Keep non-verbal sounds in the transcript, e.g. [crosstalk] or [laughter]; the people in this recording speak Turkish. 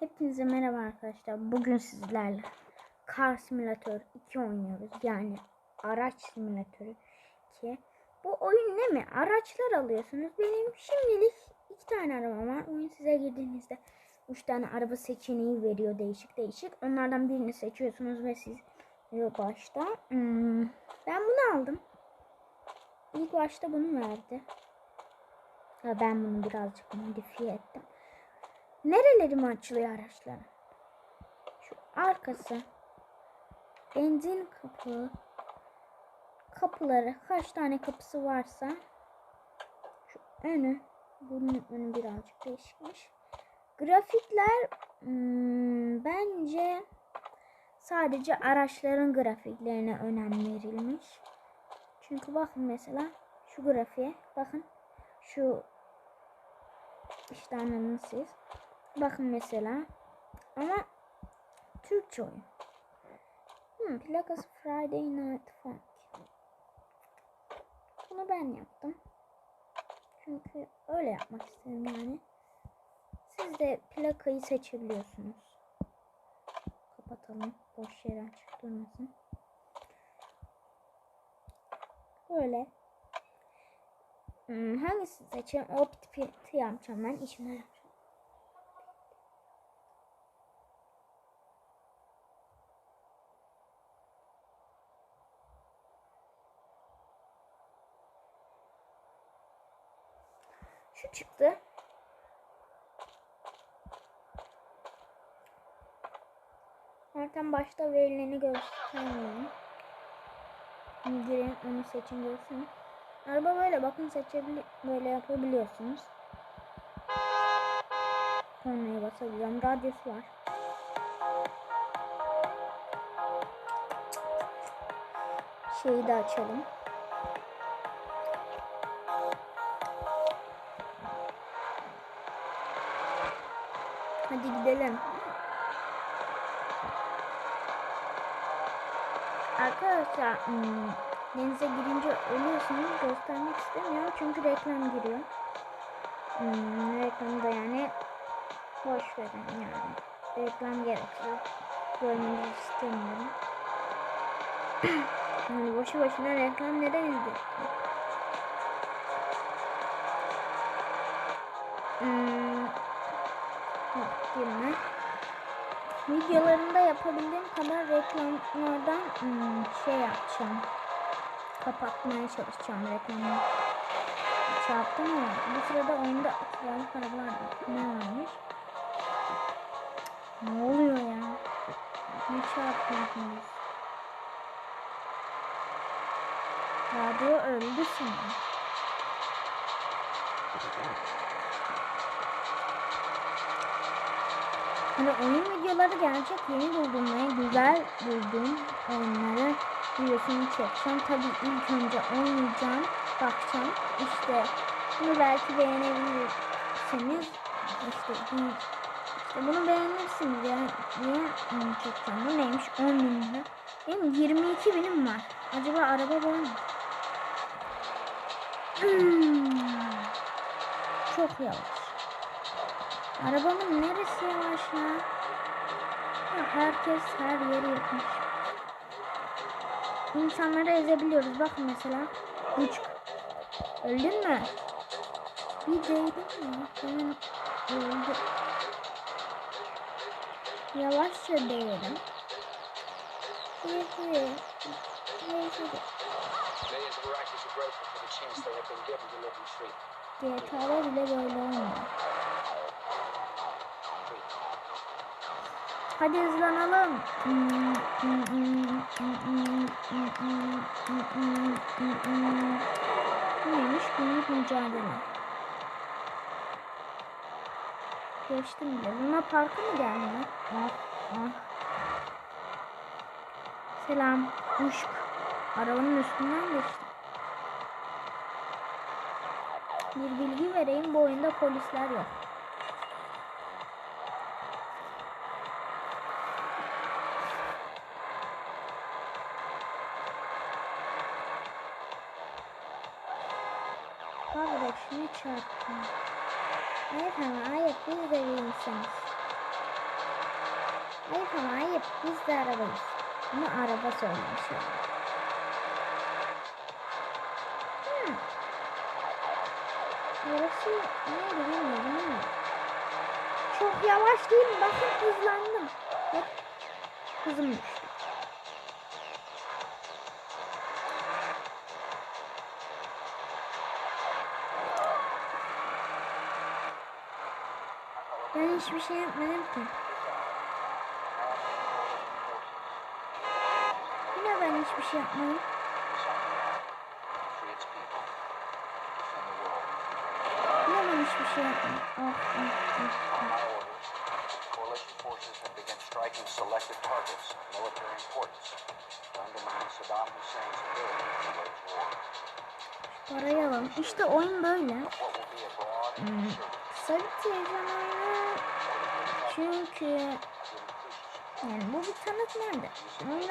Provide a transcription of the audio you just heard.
Hepinize merhaba arkadaşlar. Bugün sizlerle Car Simulator 2 oynuyoruz. Yani araç simülatörü 2. Bu oyun ne mi? Araçlar alıyorsunuz. Benim şimdilik iki tane arabam var. Oyun size girdiğinizde 3 tane araba seçeneği veriyor değişik değişik. Onlardan birini seçiyorsunuz ve siz yok başta. Hmm, ben bunu aldım. İlk başta bunu verdi. Ya ben bunu birazcık modifiye ettim. Nereleri mi açılıyor araçların? Şu arkası. Benzin kapı. Kapıları kaç tane kapısı varsa şu önü bunun önü birazcık değişikmiş. Grafikler hmm, bence sadece araçların grafiklerine önem verilmiş. Çünkü bakın mesela şu grafiğe bakın şu işte anladınız siz. Bakın mesela ama Türkçe oyun. Hmm, plakası Friday Night Funk. Bunu ben yaptım. Çünkü öyle yapmak istedim yani. Siz de plakayı seçebiliyorsunuz. Kapatalım. Boş yere açık durmasın. Böyle. Hmm, hangisini seçeyim? O yapacağım ben. İçimden yapacağım. Şu çıktı. Zaten başta verileni göstermiyorum. Girin onu seçin görsün. Araba böyle bakın seçebilir böyle yapabiliyorsunuz. Kornaya basabiliyorum. Radyosu var. Şeyi de açalım. Hadi gidelim. Arkadaşlar hmm, denize girince ölüyorsunuz göstermek istemiyorum çünkü reklam giriyor. Hmm, reklamı da yani boş verin yani. Reklam gerekiyor. Görmenizi istemiyorum. [clears throat] yani boşu boşuna reklam neden izliyorsun? Yok, girme. Videolarımda yapabildiğim kadar reklamlardan hmm, şey yapacağım. Kapatmaya çalışacağım reklamı. Şey yaptım ama bu sırada oyunda kiralık arabalar ne varmış? Ne oluyor ya? Ne çarpıyorsunuz? Radyo öldü şimdi. Hani oyun videoları gerçek yeni buldum ve güzel buldum oyunları videosunu çekeceğim. Tabii ilk önce oynayacağım, bakacağım. İşte bunu belki beğenebilirsiniz. İşte, bu- işte bunu beğenirsiniz ya. Niye onu çekeceğim? Bu neymiş? 10 bin lira. Benim 22 binim var. Acaba araba var mı? Hmm. Çok yavaş. Arabamın neresi yavaş ya? Ya herkes her yeri yapmış. İnsanları ezebiliyoruz. Bakın mesela. Üç. Öldün mü? Bir değdin mi? Hemen öldü. Yavaşça değelim. Bir, bir, bir, bir. Millions of Hadi hızlanalım. Neymiş? Günlük mücadele. Geçtim bile. Luna Park'a mı geldi? Ah, ah. Selam. Uşk. Arabanın üstünden geçtim. Bir bilgi vereyim. Bu oyunda polisler yok. Kardeşini çarptım. Evet ama ayıp biz de bir insanız. Yok ama ayıp. Biz de arabayız. Bunu araba söylemiş. Hmm. Burası neydi bilmiyorum ama. Çok yavaş değil mi? Bakın hızlandım. Hep hızım hiçbir şey yapmadım ki. Yine ben hiçbir şey yapmadım. Yine ben hiçbir şey yapmadım. Oh, oh, oh, oh. forces have begun striking selected targets of military importance to undermine Saddam Hussein's ability to wage war. Parayı alalım. İşte oyun böyle. Hmm. televizyon oyunu. Çünkü yani bu bir tanıtmadı. Oyun